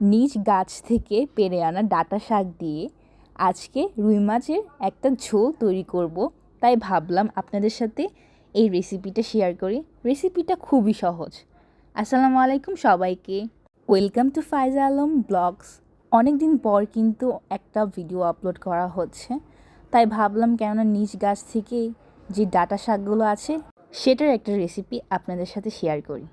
নিজ গাছ থেকে পেরে আনা ডাঁটা শাক দিয়ে আজকে রুই মাছের একটা ঝোল তৈরি করব। তাই ভাবলাম আপনাদের সাথে এই রেসিপিটা শেয়ার করি। রেসিপিটা খুবই সহজ। আসসালামু আলাইকুম সবাইকে। Welcome to Faiza Alam blogs অনেক দিন পর কিন্তু একটা ভিডিও আপলোড করা হচ্ছে। তাই ভাবলাম কেননা নিজ গাছ থেকে যে ডাটা শাকগুলো আছে, সেটার একটা রেসিপি আপনাদের সাথে শেয়ার করি।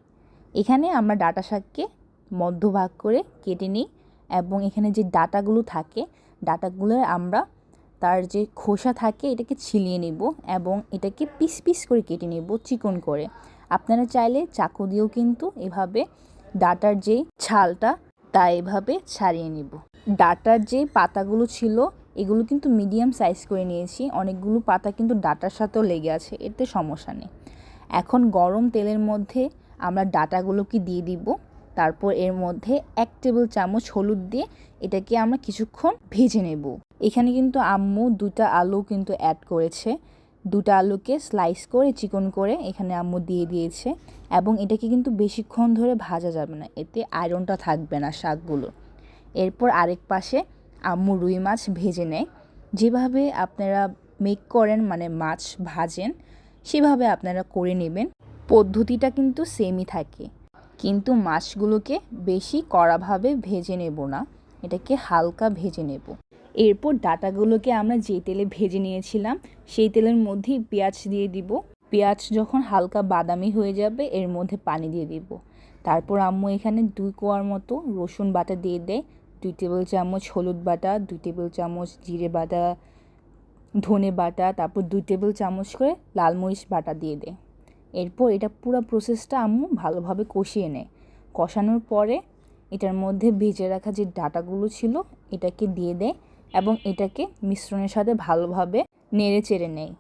এখানে আমরা ডাটা শাককে মধ্যভাগ করে কেটে নিই এবং এখানে যে ডাটাগুলো থাকে ডাটাগুলো আমরা তার যে খোসা থাকে এটাকে ছিলিয়ে নেব এবং এটাকে পিস পিস করে কেটে নেব চিকন করে। আপনারা চাইলে চাকু দিয়েও কিন্তু এভাবে ডাটার যে ছালটা, তা এভাবে ছাড়িয়ে নেব। ডাটার যে পাতাগুলো ছিল, এগুলো কিন্তু মিডিয়াম সাইজ করে নিয়েছি। অনেকগুলো পাতা কিন্তু ডাটার সাথেও লেগে আছে, এতে সমস্যা নেই। এখন গরম তেলের মধ্যে আমরা ডাটাগুলোকে দিয়ে দিব। তারপর এর মধ্যে এক টেবিল চামচ হলুদ দিয়ে এটাকে আমরা কিছুক্ষণ ভেজে নেব। এখানে কিন্তু আম্মু দুটা আলু কিন্তু অ্যাড করেছে। দুটা আলুকে স্লাইস করে, চিকন করে এখানে আম্মু দিয়ে দিয়েছে এবং এটাকে কিন্তু বেশিক্ষণ ধরে ভাজা যাবে না, এতে আয়রনটা থাকবে না শাকগুলো। এরপর আরেক পাশে আম্মু রুই মাছ ভেজে নেয়। যেভাবে আপনারা মেক করেন মানে মাছ ভাজেন, সেভাবে আপনারা করে নেবেন। পদ্ধতিটা কিন্তু সেমই থাকে। কিন্তু মাছগুলোকে বেশি কড়াভাবে ভেজে নেব না, এটাকে হালকা ভেজে নেব। এরপর ডাটাগুলোকে আমরা যে তেলে ভেজে নিয়েছিলাম, সেই তেলের মধ্যেই পেঁয়াজ দিয়ে দিব। পেঁয়াজ যখন হালকা বাদামি হয়ে যাবে, এর মধ্যে পানি দিয়ে দিব। তারপর আম্মু এখানে দুই কোয়ার মতো রসুন বাটা দিয়ে দেয়। দুই টেবিল চামচ হলুদ বাটা, দুই টেবিল চামচ জিরে বাটা, ধনে বাটা, তারপর দুই টেবিল চামচ করে লাল মরিচ বাটা দিয়ে দেয়। এরপর এটা পুরো প্রসেসটা আম্মু ভালোভাবে কষিয়ে নেয়। কষানোর পরে এটার মধ্যে ভেজে রাখা যে ডাটাগুলো ছিল, এটাকে দিয়ে দেয় এবং এটাকে মিশ্রণের সাথে ভালোভাবে নেড়ে চেড়ে নেয়।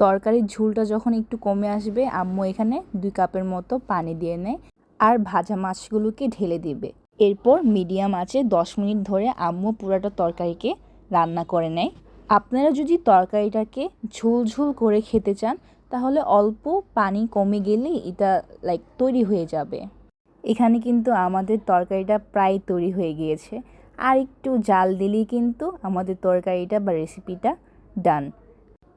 তরকারির ঝুলটা যখন একটু কমে আসবে, আম্মু এখানে দুই কাপের মতো পানি দিয়ে নেয় আর ভাজা মাছগুলোকে ঢেলে দিবে। এরপর মিডিয়াম আঁচে দশ মিনিট ধরে আম্মু পুরাটা তরকারিকে রান্না করে নেয়। আপনারা যদি তরকারিটাকে ঝুল ঝুল করে খেতে চান তাহলে অল্প পানি কমে গেলেই এটা লাইক তৈরি হয়ে যাবে। এখানে কিন্তু আমাদের তরকারিটা প্রায় তৈরি হয়ে গিয়েছে। আর একটু জাল দিলেই কিন্তু আমাদের তরকারিটা বা রেসিপিটা ডান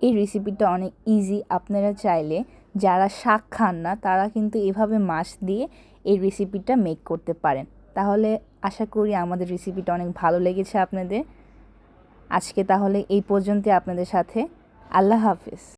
এই রেসিপিটা অনেক ইজি আপনারা চাইলে যারা শাক খান না, তারা কিন্তু এভাবে মাছ দিয়ে এই রেসিপিটা মেক করতে পারেন। তাহলে আশা করি আমাদের রেসিপিটা অনেক ভালো লেগেছে আপনাদের। আজকে তাহলে এই পর্যন্ত আপনাদের সাথে। আল্লাহ হাফিজ।